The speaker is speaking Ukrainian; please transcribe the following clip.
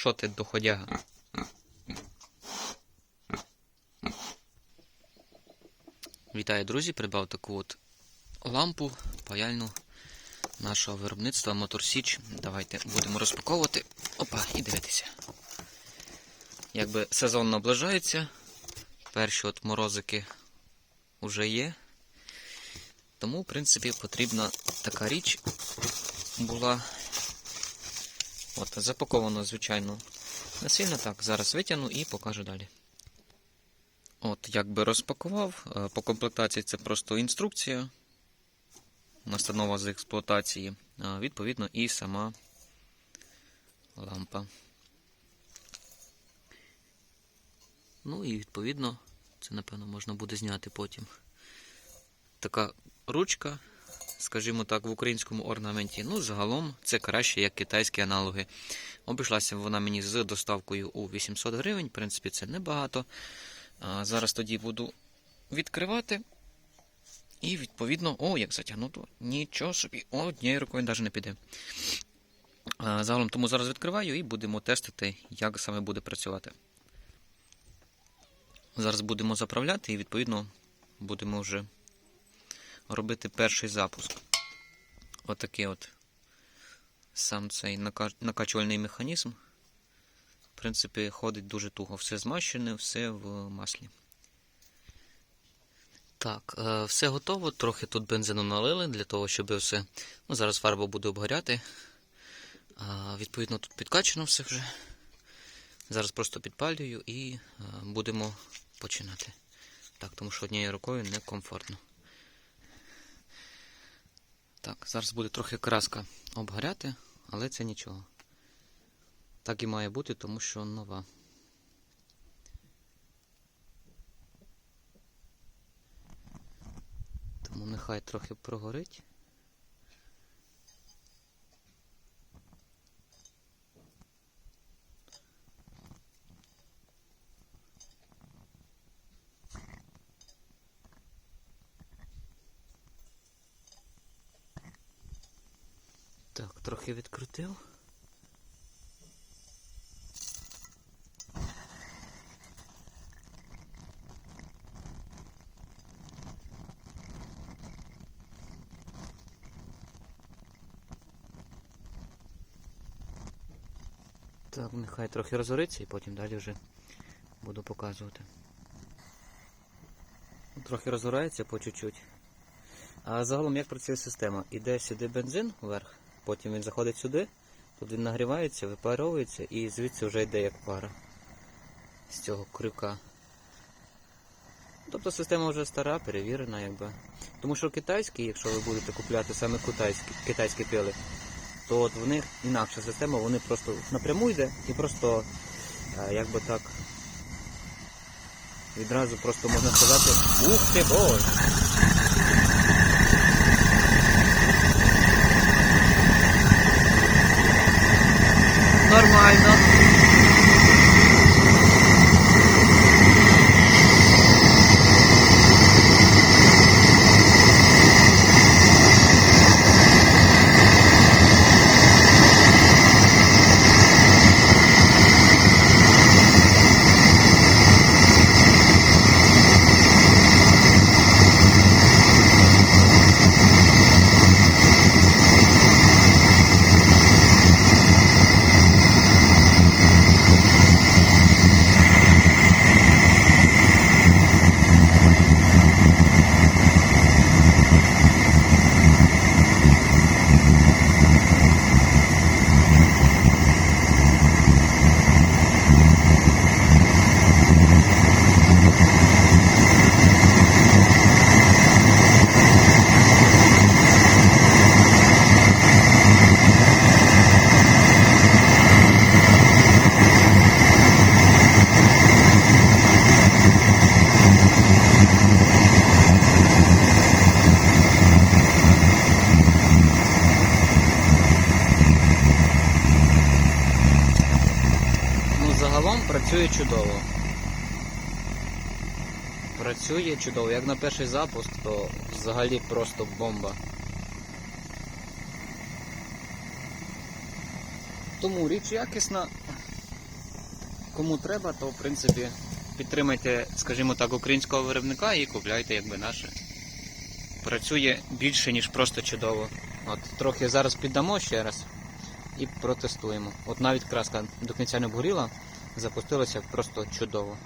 Що ти доходяга? Вітаю, друзі! Придбав таку от лампу паяльну нашого виробництва Мотор Січ. Давайте будемо розпаковувати. Опа, і дивитися. Якби сезон наближається, перші от морозики вже є. Тому, в принципі, потрібна така річ була. От, запаковано, звичайно, не сильно так. Зараз витягну і покажу далі. От, якби розпакував. Е, По комплектації це просто інструкція. Настанова з експлуатації. Відповідно, і сама лампа. Ну і відповідно, це, напевно, можна буде зняти потім. Така ручка, скажімо так, в українському орнаменті. Ну, загалом це краще, як китайські аналоги. Обійшлася вона мені з доставкою у 800 гривень. В принципі, це небагато. А, Зараз тоді буду відкривати. І відповідно, о, як затягнуто. Нічого собі, однією рукою навіть не піде. А, Загалом тому зараз відкриваю і будемо тестити, як саме буде працювати. Зараз будемо заправляти і відповідно будемо вже робити перший запуск. Отакий от сам цей накачувальний механізм. В принципі, ходить дуже туго. Все змащене, все в маслі. Так, е, все готово. Трохи тут бензину налили для того, щоб все. Ну, зараз фарба буде обгоряти. Відповідно, тут підкачано все вже. Зараз просто підпалюю і е, будемо починати. Так, тому що однією рукою некомфортно. Так, зараз буде трохи краска обгоряти, але це нічого. Так і має бути, тому що нова. Тому нехай трохи прогорить. Так, трохи відкрутив. Так, нехай трохи розгориться і потім далі вже буду показувати. Трохи розгорається по чуть-чуть. А загалом як працює система? Іде сюди бензин вверх, потім він заходить сюди, тут він нагрівається, випаровується і звідси вже йде як пара з цього крюка. Тобто система вже стара, перевірена, якби. Тому що китайські, якщо ви будете купляти саме китайські, китайські пили, то от в них інакша система, вони просто напряму йде і просто е, якби так відразу просто можна сказати Ух ти боже! Нормально. Ну, загалом працює чудово. Працює чудово. Як на перший запуск, то взагалі просто бомба. Тому річ якісна, кому треба, то в принципі підтримайте, скажімо так, українського виробника і купляйте якби наше. Працює більше, ніж просто чудово. От трохи зараз піддамо ще раз і протестуємо. От навіть краска до кінця не обгоріла, запустилася просто чудово.